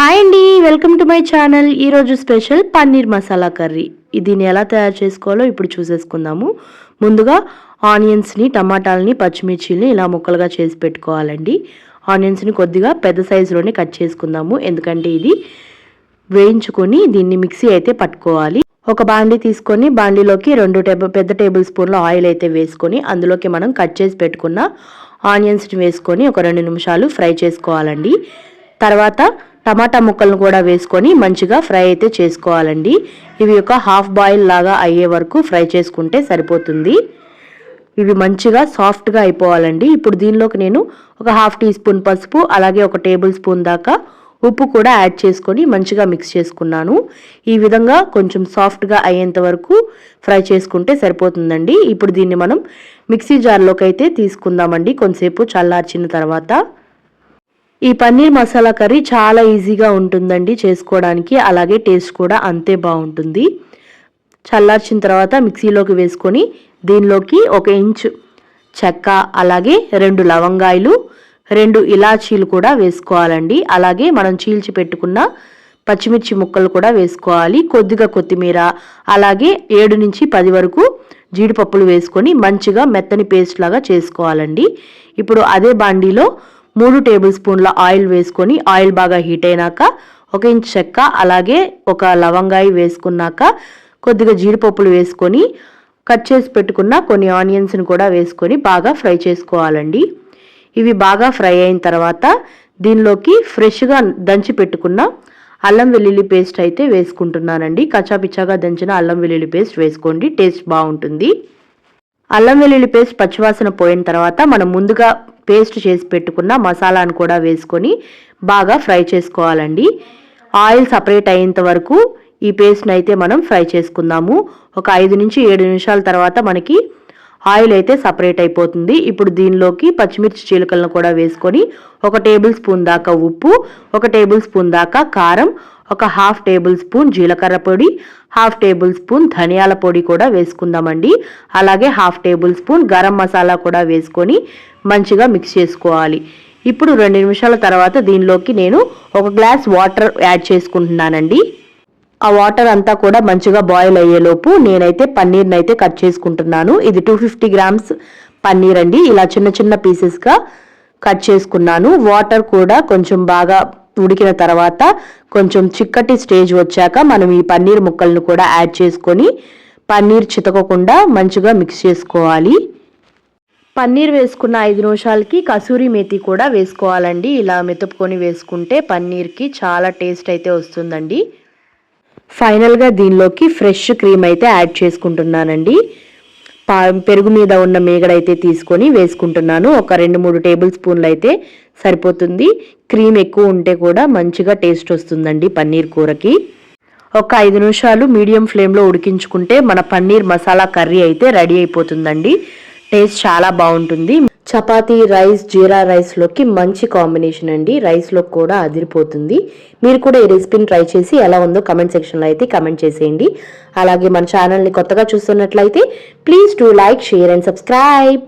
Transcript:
Hi అండి welcome to my channel. ఈరోజు special paneer masala curry. దీన్ని ఎలా తయారు చేసుకోవాలో ఇప్పుడు చూసేసుకుందాము. ముందుగా ఆనియన్స్ని టమాటాలని పచ్చిమిర్చిని ఇలా ముక్కలుగా చేసి పెట్టుకోవాలండి. ఆనియన్స్ని కొద్దిగా పెద్ద సైజులోనే కట్ చేసుకుందాము. ఎందుకంటే ఇది వేయించుకొని దీన్ని మిక్సీ అయితే పట్టుకోవాలి. ఒక బాండీ తీసుకొని బాండీలోకి రెండు టేబుల్ పెద్ద టేబుల్ స్పూన్ల ఆయిల్ అయితే వేసుకొని అందులోకి మనం కట్ చేసి పెట్టుకున్న ఆనియన్స్ని వేసుకొని ఒక రెండు నిమిషాలు ఫ్రై చేసుకోవాలండి. తర్వాత టమాటా ముక్కలను కూడా వేసుకొని మంచిగా ఫ్రై అయితే చేసుకోవాలండి. ఇవి ఒక హాఫ్ బాయిల్ లాగా అయ్యే వరకు ఫ్రై చేసుకుంటే సరిపోతుంది. ఇవి మంచిగా సాఫ్ట్గా అయిపోవాలండి. ఇప్పుడు దీనిలోకి నేను ఒక హాఫ్ టీ స్పూన్ పసుపు అలాగే ఒక టేబుల్ స్పూన్ దాకా ఉప్పు కూడా యాడ్ చేసుకొని మంచిగా మిక్స్ చేసుకున్నాను. ఈ విధంగా కొంచెం సాఫ్ట్గా అయ్యేంత వరకు ఫ్రై చేసుకుంటే సరిపోతుందండి. ఇప్పుడు దీన్ని మనం మిక్సీ జార్లోకి అయితే తీసుకుందామండి. కొంతసేపు చల్లార్చిన తర్వాత ఈ పన్నీర్ మసాలా కర్రీ చాలా ఈజీగా ఉంటుందండి చేసుకోవడానికి. అలాగే టేస్ట్ కూడా అంతే బాగుంటుంది. చల్లార్చిన తర్వాత మిక్సీలోకి వేసుకొని దీనిలోకి ఒక ఇంచు చెక్క అలాగే రెండు లవంగాయలు రెండు ఇలాచీలు కూడా వేసుకోవాలండి. అలాగే మనం చీల్చి పెట్టుకున్న పచ్చిమిర్చి ముక్కలు కూడా వేసుకోవాలి. కొద్దిగా కొత్తిమీర అలాగే ఏడు నుంచి పది వరకు జీడిపప్పులు వేసుకొని మంచిగా మెత్తని పేస్ట్ లాగా చేసుకోవాలండి. ఇప్పుడు అదే బాండీలో మూడు టేబుల్ స్పూన్ల ఆయిల్ వేసుకొని ఆయిల్ బాగా హీట్ అయినాక ఒక ఇంచ్ చెక్క అలాగే ఒక లవంగాయి వేసుకున్నాక కొద్దిగా జీడిపప్పులు వేసుకొని కట్ చేసి పెట్టుకున్న కొన్ని ఆనియన్స్ని కూడా వేసుకొని బాగా ఫ్రై చేసుకోవాలండి. ఇవి బాగా ఫ్రై అయిన తర్వాత దీనిలోకి ఫ్రెష్గా దంచి పెట్టుకున్న అల్లం వెల్లుల్లి పేస్ట్ అయితే వేసుకుంటున్నానండి. కచ్చాపిచ్చాగా దంచిన అల్లం వెల్లుల్లి పేస్ట్ వేసుకోండి టేస్ట్ బాగుంటుంది. అల్లం వెల్లుల్లి పేస్ట్ పచ్చివాసన పోయిన తర్వాత మనం ముందుగా పేస్ట్ చేసి పెట్టుకున్న మసాలాను కూడా వేసుకొని బాగా ఫ్రై చేసుకోవాలండి. ఆయిల్ సపరేట్ అయ్యేంత వరకు ఈ పేస్ట్ని అయితే మనం ఫ్రై చేసుకుందాము. ఒక ఐదు నుంచి ఏడు నిమిషాల తర్వాత మనకి ఆయిల్ అయితే సపరేట్ అయిపోతుంది. ఇప్పుడు దీనిలోకి పచ్చిమిర్చి చీలకలను కూడా వేసుకొని ఒక టేబుల్ స్పూన్ దాకా ఉప్పు ఒక టేబుల్ స్పూన్ దాకా కారం ఒక హాఫ్ టేబుల్ స్పూన్ జీలకర్ర పొడి హాఫ్ టేబుల్ స్పూన్ ధనియాల పొడి కూడా వేసుకుందామండి. అలాగే half tablespoon garam masala కూడా వేసుకొని మంచిగా మిక్స్ చేసుకోవాలి. ఇప్పుడు రెండు నిమిషాల తర్వాత దీనిలోకి నేను ఒక గ్లాస్ వాటర్ యాడ్ చేసుకుంటున్నానండి. ఆ వాటర్ అంతా కూడా మంచిగా బాయిల్ అయ్యేలోపు నేనైతే పన్నీర్ని అయితే కట్ చేసుకుంటున్నాను. ఇది టూ ఫిఫ్టీ గ్రామ్స్ పన్నీర్ అండి ఇలా చిన్న చిన్న పీసెస్గా కట్ చేసుకున్నాను. వాటర్ కూడా కొంచెం బాగా ఉడికిన తర్వాత కొంచెం చిక్కటి స్టేజ్ వచ్చాక మనం ఈ పన్నీర్ ముక్కలను కూడా యాడ్ చేసుకొని పన్నీర్ చితకకుండా మంచిగా మిక్స్ చేసుకోవాలి. పన్నీర్ వేసుకున్న ఐదు నిమిషాలకి కసూరి మేతి కూడా వేసుకోవాలండి. ఇలా మెతుపుకొని వేసుకుంటే పన్నీర్కి చాలా టేస్ట్ అయితే వస్తుందండి. ఫైనల్గా దీనిలోకి ఫ్రెష్ క్రీమ్ అయితే యాడ్ చేసుకుంటున్నానండి. పెరుగు మీద ఉన్న మేగడైతే తీసుకొని వేసుకుంటున్నాను. ఒక రెండు మూడు టేబుల్ స్పూన్లు అయితే సరిపోతుంది. క్రీమ్ ఎక్కువ ఉంటే కూడా మంచిగా టేస్ట్ వస్తుందండి పన్నీర్ కూరకి. ఒక ఐదు నిమిషాలు మీడియం ఫ్లేమ్లో ఉడికించుకుంటే మన పన్నీర్ మసాలా కర్రీ అయితే రెడీ అయిపోతుందండి. టేస్ట్ చాలా బాగుంటుంది. చపాతీ రైస్ జీరా రైస్లోకి మంచి కాంబినేషన్ అండి. రైస్లో కూడా అదిరిపోతుంది. మీరు కూడా ఈ రెసిపీని ట్రై చేసి ఎలా ఉందో కమెంట్ సెక్షన్లో అయితే కమెంట్ చేసేయండి. అలాగే మన ఛానల్ని కొత్తగా చూస్తున్నట్లయితే please to like share and subscribe.